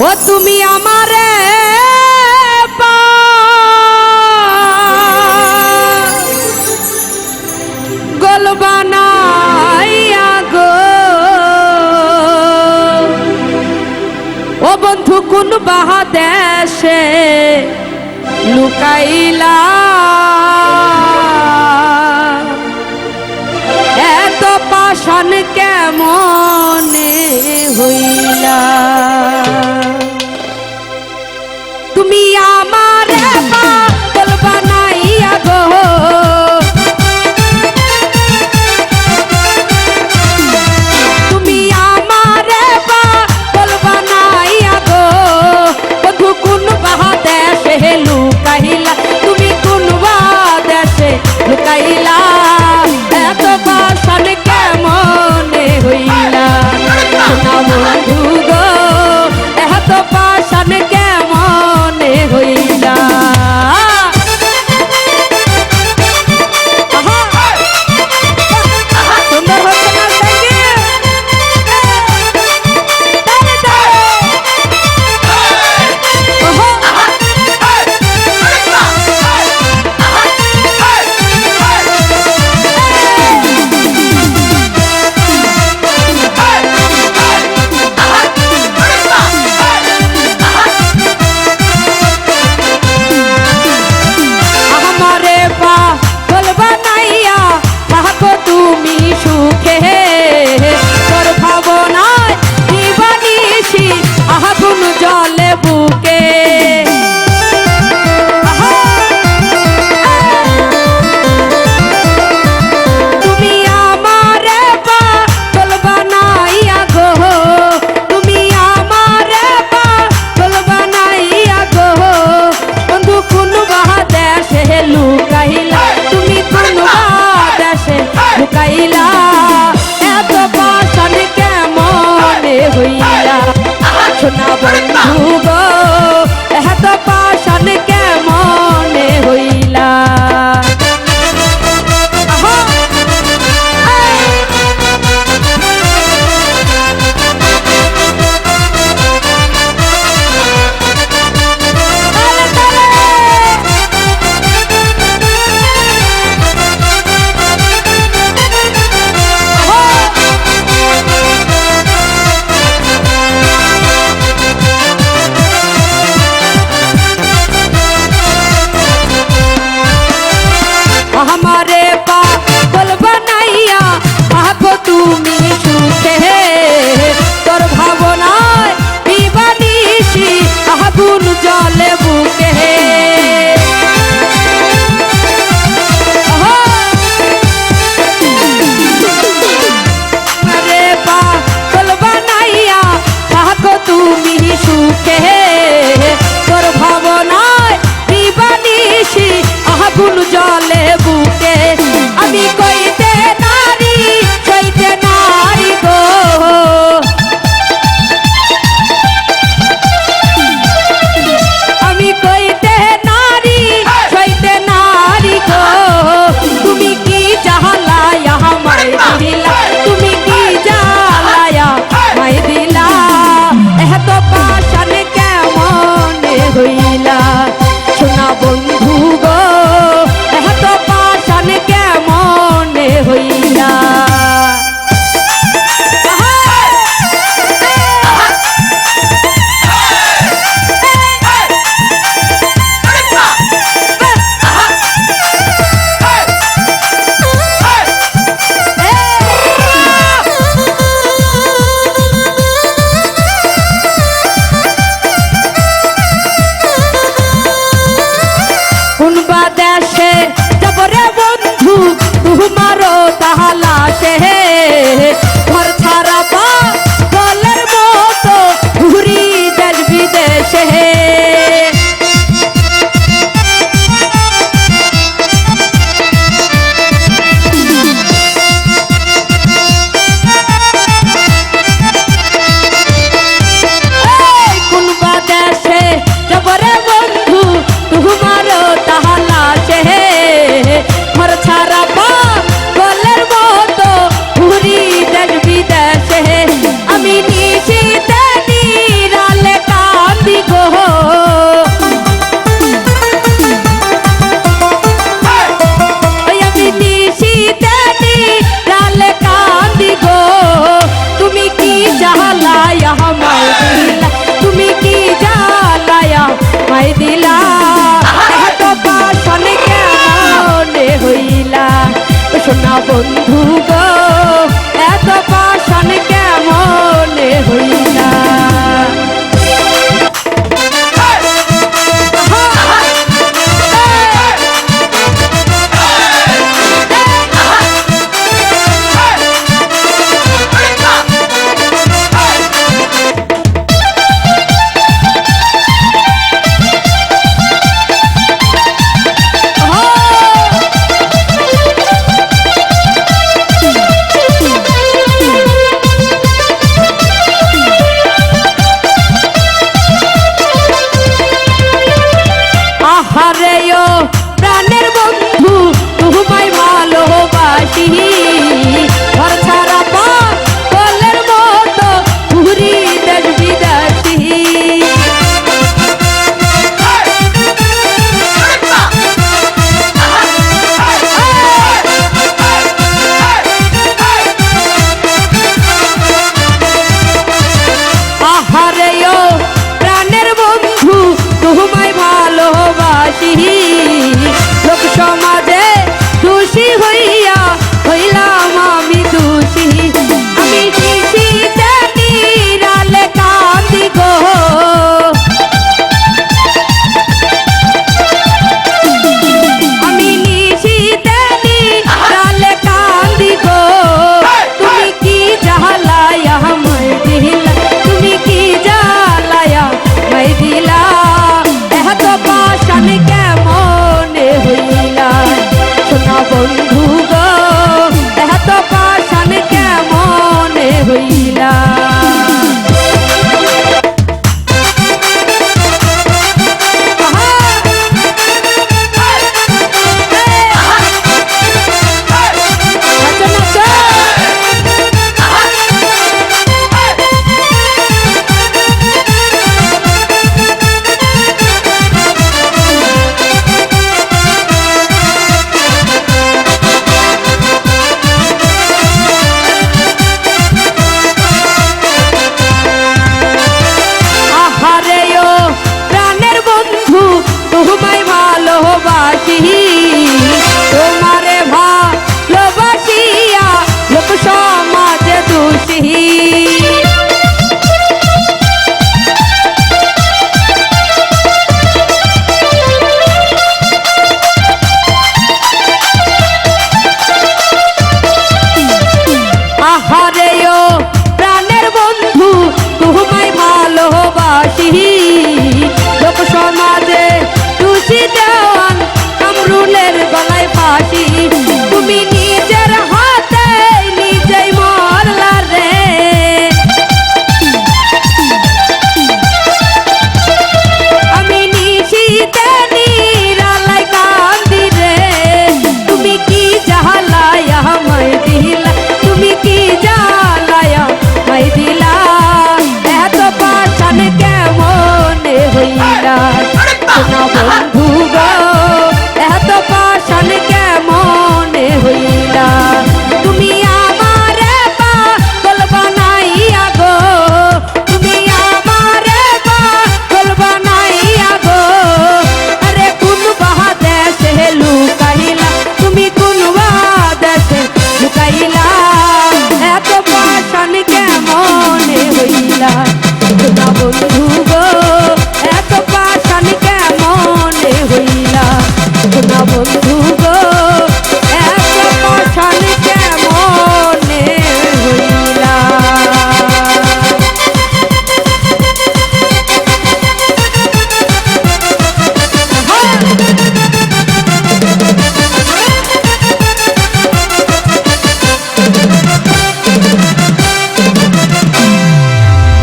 ও তুমি আমারে গোলবানাইয়া গো। ও বন্ধু কোন বাহা দেশে লুকাইলা জলে বুকে আরে পাগল বানাইয়া থাকো তুমি সুখে তোর ভাবনায় দিবানিসি আগুন জল। রে প্রাণের বন্ধু তোমায় ভালোবাসি